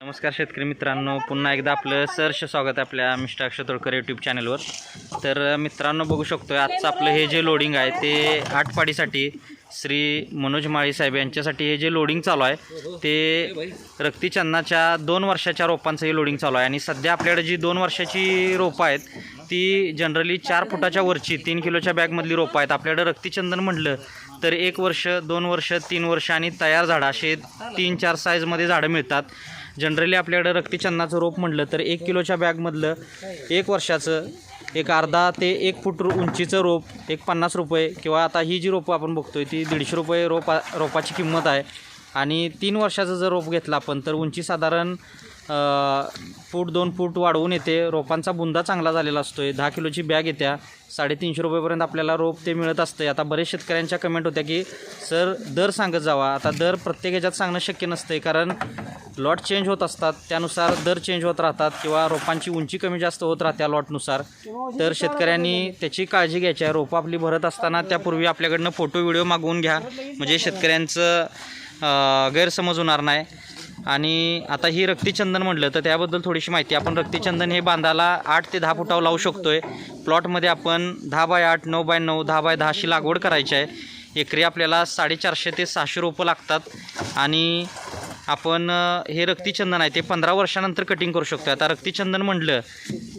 नमस्कार शेतकरी मित्रांनो पुन्हा एकदा आपलं सहर्ष स्वागत आहे आपल्या मिस्टर अक्षय तोडकर यूट्यूब चॅनलवर तर मित्रांनो बघू शकतो आजचं आपलं हे जे लोडिंग आहे ते आठपाडीसाठी श्री मनोज माळी साहेब यांच्यासाठी हे जे लोडिंग चालू आहे ते रक्तीचंदनाच्या दोन वर्षाच्या रोपांचं हे लोडिंग चालू आहे. आणि सध्या आपल्याकडे जी दोन वर्षाची रोपं आहेत ती जनरली चार फुटाच्या वरची तीन किलोच्या बॅगमधली रोपं आहेत. आपल्याकडं रक्तीचंदन म्हटलं तर एक वर्ष दोन वर्ष तीन वर्ष आणि तयार झाडं असे तीन चार साईजमध्ये झाडं मिळतात. जनरली आपल्याकडं रक्तीचंदनाचं रोप म्हटलं तर एक किलोच्या बॅगमधलं एक वर्षाचं एक अर्धा ते एक फूट उंचीचं रोप एक पन्नास रुपये किंवा आता ही जी रोपं आपण बघतोय ती दीडशे रुपये रोपा रोपाची किंमत आहे. आणि तीन वर्षाचं जर रोप घेतलं आपण तर उंची साधारण फूट दोन फूट वाढवून येते. रोपांचा बुंदा चांगला झालेला असतो आहे दहा किलोची बॅग येत्या. साडेतीनशे रुपयेपर्यंत आपल्याला रोप ते मिळत असतं आता बरेच शेतकऱ्यांच्या कमेंट होत्या की सर दर सांगत जावा. आता दर प्रत्येक याच्यात सांगणं शक्य नसतं आहे कारण लॉट चेंज होत असतात त्यानुसार दर चेंज होत राहतात किंवा रोपांची उंची कमी जास्त होत राहत्या लॉटनुसार. तर शेतकऱ्यांनी त्याची काळजी घ्यायची आहे. रोपं आपली भरत असताना त्यापूर्वी आपल्याकडनं फोटो व्हिडिओ मागवून घ्या. म्हणजे शेतकऱ्यांचं गैरसमज होणार नाही. आणि आता ही रक्तीचंदन म्हटलं तर त्याबद्दल थोडीशी माहिती. आपण रक्तीचंदन हे बांधाला आठ ते दहा फुटावर लावू शकतो आहे प्लॉटमध्ये आपण दहा बाय आठ नऊ बाय नऊ दहा बाय दहाशी लागवड करायची आहे. एकरी आपल्याला साडेचारशे ते सहाशे रोपं लागतात. आणि आपण हे रक्तीचंदन आहे ते पंधरा वर्षानंतर कटिंग करू शकतो आता रक्तीचंदन म्हटलं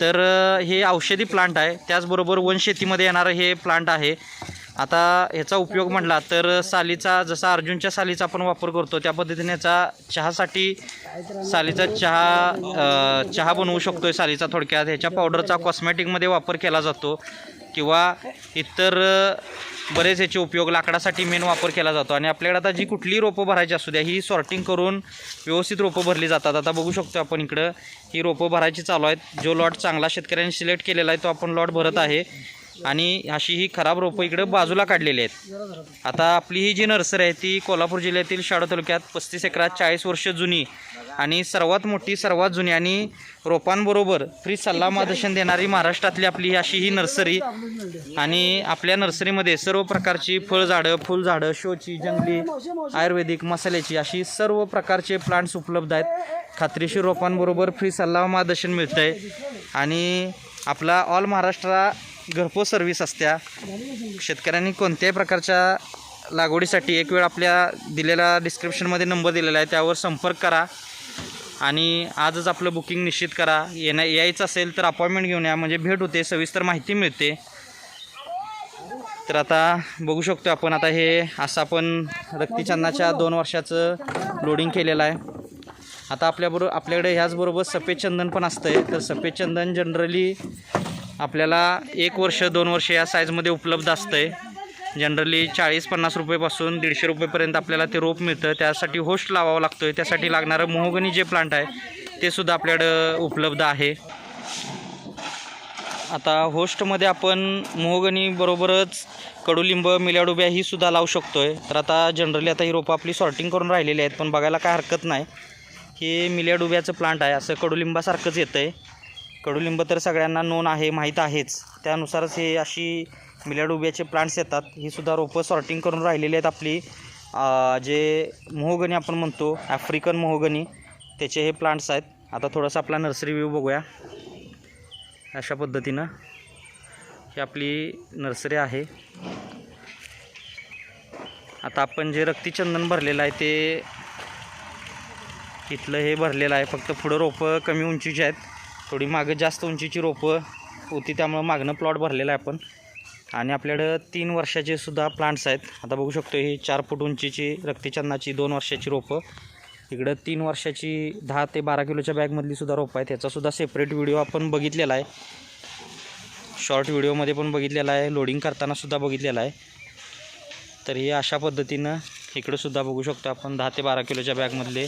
तर हे औषधी प्लांट आहे. त्याचबरोबर वनशेतीमध्ये येणारं हे प्लांट आहे. आता ह्याचा उपयोग म्हटला तर सालीचा जसा अर्जुनच्या सालीचा आपण वापर करतो त्या पद्धतीने याचा चहासाठी सालीचा चहा चहा बनवू शकतो सालीचा थोडक्यात. ह्याच्या पावडरचा कॉस्मॅटिकमध्ये वापर केला जातो. किंवा इतर बरेच ह्याचे उपयोग लाकडासाठी मेन वापर केला जातो. आणि आपल्याकडे आता जी कुठली रोपं भरायची असू द्या ही सॉर्टिंग करून व्यवस्थित रोपं भरली जातात. आता बघू शकतो आपण इकडं ही रोपं भरायची चालू आहेत. जो लॉट चांगला शेतकऱ्यांनी सिलेक्ट केलेला आहे तो आपण लॉट भरत आहे. आणि अशी ही खराब रोपं इकडं बाजूला काढलेली आहेत. आता आपली ही जी नर्सरी आहे ती कोल्हापूर जिल्ह्यातील शाडो तालुक्यात पस्तीस एकरात चाळीस वर्ष जुनी आणि सर्वात मोठी सर्वात जुनी आणि रोपांबरोबर फ्री सल्ला मार्गदर्शन देणारी महाराष्ट्रातली आपली ही अशी ही नर्सरी आणि आपल्या नर्सरीमध्ये सर्व प्रकारची फळझाडं फुलझाडं शोची जंगली आयुर्वेदिक मसाल्याची अशी सर्व प्रकारचे प्लांट्स उपलब्ध आहेत. खात्रीशीर रोपांबरोबर फ्री सल्ला मार्गदर्शन मिळतं आहे आणि आपला ऑल महाराष्ट्रा घरपोच सर्व्हिस असत्या. शेतकऱ्यांनी कोणत्याही प्रकारच्या लागवडीसाठी एक वेळ आपल्या दिलेला डिस्क्रिप्शनमध्ये नंबर दिलेला आहे त्यावर संपर्क करा. आणि आजच आपलं बुकिंग निश्चित करा. येण्या यायचं असेल तर अपॉइंटमेंट घेऊन या. म्हणजे भेट होते सविस्तर माहिती मिळते. तर आता बघू शकतो आपण आता हे असं आपण रक्तीचंदनाच्या दोन वर्षाचं लोडिंग केलेलं आहे. आता आपल्याबरोबर आपल्याकडे ह्याचबरोबर सफेद चंदन पण आहे तर सफेद चंदन जनरली आपल्याला एक वर्ष दोन वर्ष या साईजमध्ये उपलब्ध असतंय. जनरली चाळीस पन्नास रुपयेपासून दीडशे रुपयेपर्यंत आपल्याला ते रोप मिळतं. त्यासाठी होस्ट लावावं लागतो आहे त्यासाठी लागणारं मोहगनी जे प्लांट आहे ते सुद्धा आपल्याकडं उपलब्ध आहे. आता होस्टमध्ये आपण मोहगणीबरोबरच कडुलिंब मिल्याडुब्या ही सुद्धा लावू शकतो आहे तर आता जनरली आता ही रोपं आपली सॉर्टिंग करून राहिलेली आहेत पण बघायला काय हरकत नाही. हे मिल्याडुब्याचं प्लांट आहे. असं कडुलिंबासारखंच येतं आहे कडुलिंब तर सगळ्यांना नोन आहे माहीत आहेच. त्यानुसारच हे अशी मिल्याडुब्याचे प्लांट्स येतात. ही सुद्धा रोपं सॉर्टिंग करून राहिलेली आहेत आपली. जे मोहोगनी आपण म्हणतो आफ्रिकन मोहोगनी त्याचे हे प्लांट्स आहेत. आता थोडंसं आपला नर्सरी व्ह्यू बघूया. अशा पद्धतीनं ही आपली नर्सरी आहे. आता आपण जे रक्तीचंदन भरलेलं आहे ते इथलं हे भरलेलं आहे. फक्त पुढं रोपं कमी उंचीचे आहेत. थोडी मागं जास्त उंचीची रोपं होती त्यामुळं मागणं प्लॉट भरलेला आहे आपण. आणि आपल्याकडं तीन वर्षाचे सुद्धा प्लांट्स आहेत. आता बघू शकतो ही चार फूट उंचीची रक्तीचंदनाची दोन वर्षाची रोपं. इकडं तीन वर्षाची दहा ते बारा किलोच्या बॅगमधली सुद्धा रोपं आहेत. त्याचासुद्धा सेपरेट व्हिडिओ आपण बघितलेला आहे. शॉर्ट व्हिडिओमध्ये पण बघितलेला आहे. लोडिंग करतानासुद्धा बघितलेला आहे. तर हे अशा पद्धतीनं इकडंसुद्धा बघू शकतो आपण दहा ते बारा किलोच्या बॅगमधले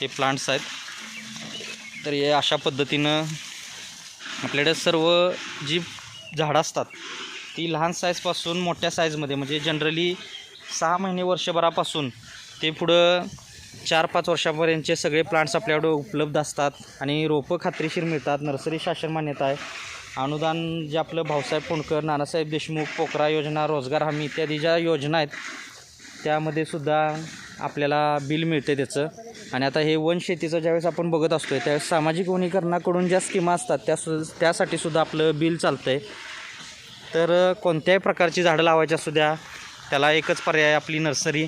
हे प्लांट्स आहेत. तर हे अशा पद्धतीनं आपल्याकडे सर्व जी झाडं असतात ती लहान साईजपासून मोठ्या साईजमध्ये म्हणजे जनरली सहा महिने वर्षभरापासून ते पुढं चार पाच वर्षापर्यंतचे सगळे प्लांट्स आपल्याकडे उपलब्ध असतात आणि रोपं खात्रीशीर मिळतात. नर्सरी शासन मान्यता आहे. अनुदान जे आपलं भाऊसाहेब पुणकर नानासाहेब देशमुख पोकरा योजना रोजगार हमी इत्यादी ज्या योजना आहेत त्यामध्ये सुद्धा आपल्याला बिल मिळते त्याचं. आणि आता हे वन शेतीचं ज्यावेळेस आपण बघत असतो आहे त्यावेळेस सामाजिक वनीकरणाकडून ज्या स्कीमा असतात त्या सु त्यासाठी सुद्धा आपलं बिल चालतं आहे तर कोणत्याही प्रकारची झाडं लावायची असू द्या त्याला एकच पर्याय आपली नर्सरी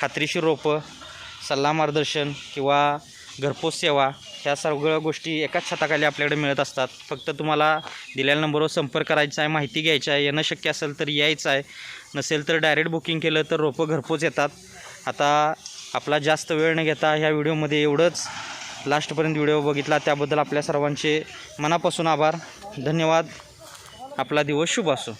खात्रीशीर रोपं सल्ला मार्गदर्शन किंवा घरपोच सेवा ह्या सगळ्या गोष्टी एकाच छताखाली आपल्याकडे मिळत असतात. फक्त तुम्हाला दिलेल्या नंबरवर संपर्क करायचा आहे माहिती घ्यायची आहे येणं शक्य असेल तर यायचं आहे. नसेल तर डायरेक्ट बुकिंग केलं तर रोपं घरपोच येतात. आता आपला जास्त वेळ न घेता ह्या व्हिडिओमध्ये एवढंच. लास्टपर्यंत व्हिडिओ बघितला त्याबद्दल आपल्या सर्वांचे मनापासून आभार. धन्यवाद. आपला दिवस शुभ असो.